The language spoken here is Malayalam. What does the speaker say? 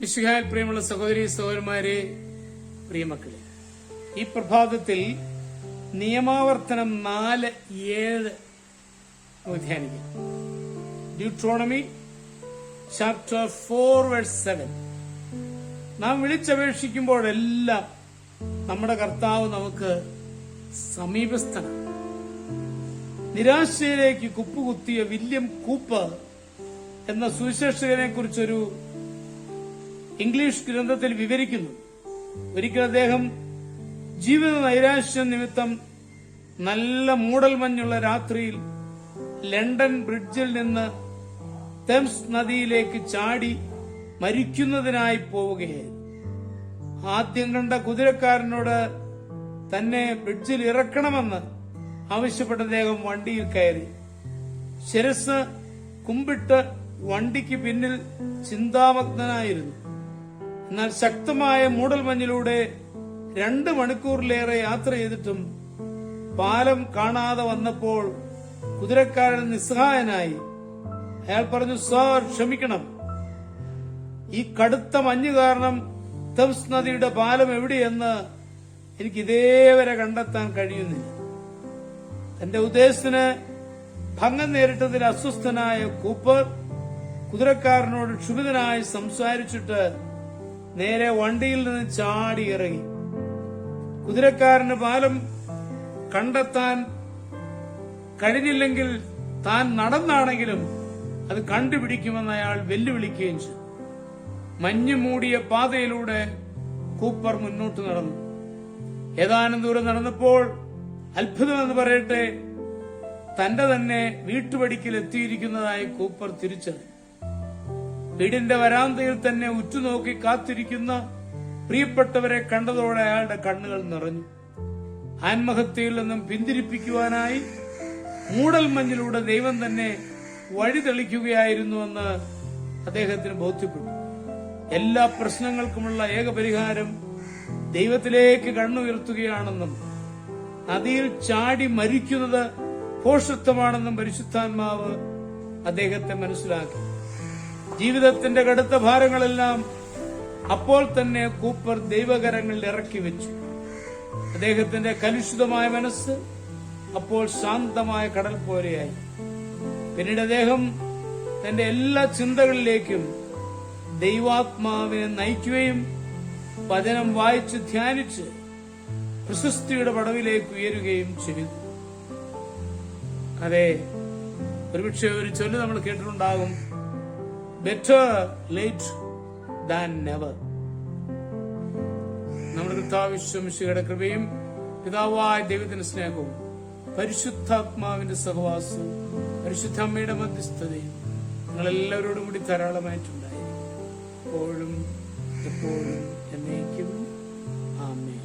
വിശുഹാൽ പ്രിയമുള്ള സഹോദരി സഹോദരന്മാരെ പ്രിയമക്കളെ ഈ പ്രഭാതത്തിൽ നിയമാവർത്തനം നാല് ഏഴ് ധ്യാനിക്കാം Deuteronomy chapter four verse seven നാം വിളിച്ചപേക്ഷിക്കുമ്പോഴെല്ലാം നമ്മുടെ കർത്താവ് നമുക്ക് സമീപസ്ഥനാണ്. നിരാശയിലേക്ക് കുപ്പുകുത്തിയ വില്യം കൂപ്പ് എന്ന സുവിശേഷകനെ കുറിച്ചൊരു ഇംഗ്ലീഷ് ഗ്രന്ഥത്തിൽ വിവരിക്കുന്നു. ഒരിക്കൽ അദ്ദേഹം ജീവിത നൈരാശ്യം നിമിത്തം നല്ല മൂടൽ മഞ്ഞുള്ള രാത്രിയിൽ ലണ്ടൻ ബ്രിഡ്ജിൽ നിന്ന് തെംസ് നദിയിലേക്ക് ചാടി മരിക്കുന്നതിനായി പോവുകയായിരുന്നു. ആദ്യം കണ്ട കുതിരക്കാരനോട് തന്നെ ബ്രിഡ്ജിൽ ഇറക്കണമെന്ന് ആവശ്യപ്പെട്ട അദ്ദേഹം വണ്ടിയിൽ കയറി. ശിരസ് കുമ്പിട്ട് വണ്ടിക്ക് പിന്നിൽ ചിന്താമഗ്നായിരുന്നു എന്നാൽ ശക്തമായ മൂടൽമഞ്ഞിലൂടെ രണ്ട് മണിക്കൂറിലേറെ യാത്ര ചെയ്തിട്ടും പാലം കാണാതെ വന്നപ്പോൾ കുതിരക്കാരൻ നിസ്സഹായനായി. അയാൾ പറഞ്ഞു സാർ ക്ഷമിക്കണം. ഈ കടുത്ത മഞ്ഞ് കാരണം തംസ് നദിയുടെ പാലം എവിടെയെന്ന് എനിക്ക് ഇതേവരെ കണ്ടെത്താൻ കഴിയുന്നില്ല. തന്റെ ഉദ്ദേശത്തിന് ഭംഗം നേരിട്ടതിൽ അസ്വസ്ഥനായ കൂപ്പർ കുതിരക്കാരനോട് ക്ഷുഭിതനായി സംസാരിച്ചിട്ട് നേരെ വണ്ടിയിൽ നിന്ന് ചാടി ഇറങ്ങി. കുതിരക്കാരന് പാലം കണ്ടെത്താൻ കഴിഞ്ഞില്ലെങ്കിൽ താൻ നടന്നാണെങ്കിലും അത് കണ്ടുപിടിക്കുമെന്ന് അയാൾ വെല്ലുവിളിക്കുകയും ചെയ്തു. മഞ്ഞു മൂടിയ പാതയിലൂടെ കൂപ്പർ മുന്നോട്ട് നടന്നു. ഏതാനും ദൂരം നടന്നപ്പോൾ അത്ഭുതമെന്ന് പറയട്ടെ തന്റെ തന്നെ വീട്ടുപടിക്കൽ എത്തിയിരിക്കുന്നതായി കൂപ്പർ തിരിച്ചറിഞ്ഞു. വീടിന്റെ വരാന്തയിൽ തന്നെ ഉറ്റുനോക്കി കാത്തിരിക്കുന്ന പ്രിയപ്പെട്ടവരെ കണ്ടതോടെ അയാളുടെ കണ്ണുകൾ നിറഞ്ഞു. ആത്മഹത്യയിൽ നിന്നും പിന്തിരിപ്പിക്കുവാനായി മൂടൽമഞ്ഞിലൂടെ ദൈവം തന്നെ വഴി തെളിക്കുകയായിരുന്നുവെന്ന് അദ്ദേഹത്തിന് ബോധ്യപ്പെട്ടു. എല്ലാ പ്രശ്നങ്ങൾക്കുമുള്ള ഏക പരിഹാരം ദൈവത്തിലേക്ക് കണ്ണുയർത്തുകയാണെന്നും നദിയിൽ ചാടി മരിക്കുന്നത് പോഷത്വമാണെന്നും പരിശുദ്ധാത്മാവ് അദ്ദേഹത്തെ മനസ്സിലാക്കി. ജീവിതത്തിന്റെ കടുത്ത ഭാരങ്ങളെല്ലാം അപ്പോൾ തന്നെ കൂപ്പർ ദൈവകരങ്ങളിൽ ഇറക്കി വെച്ചു. അദ്ദേഹത്തിന്റെ കലുഷിതമായ മനസ്സ് അപ്പോൾ ശാന്തമായ കടൽ പോലെയായി. പിന്നീട് അദ്ദേഹം തന്റെ എല്ലാ ചിന്തകളിലേക്കും ദൈവാത്മാവിനെ നയിക്കുകയും വചനം വായിച്ച് ധ്യാനിച്ച് പ്രശസ്തിയുടെ പടവിലേക്ക് ഉയരുകയും ചെയ്തു. അതെ ഒരുപക്ഷെ ഒരു ചൊല്ല് നമ്മൾ കേട്ടിട്ടുണ്ടാകും. ബെറ്റർ ലേറ്റ് ദാൻ നെവർ നമ്മുടെ കർത്താവിശ്വമിശയുടെ കൃപയും പിതാവായ ദൈവത്തിന്റെ സ്നേഹവും പരിശുദ്ധാത്മാവിന്റെ സഹവാസവും പരിശുദ്ധ അമ്മയുടെ മധ്യസ്ഥതയും നിങ്ങളെല്ലാവരോടും കൂടി ധാരാളമായിട്ടുണ്ടായിരിക്കും. എപ്പോഴും എപ്പോഴും എന്നേക്കും. ആമേ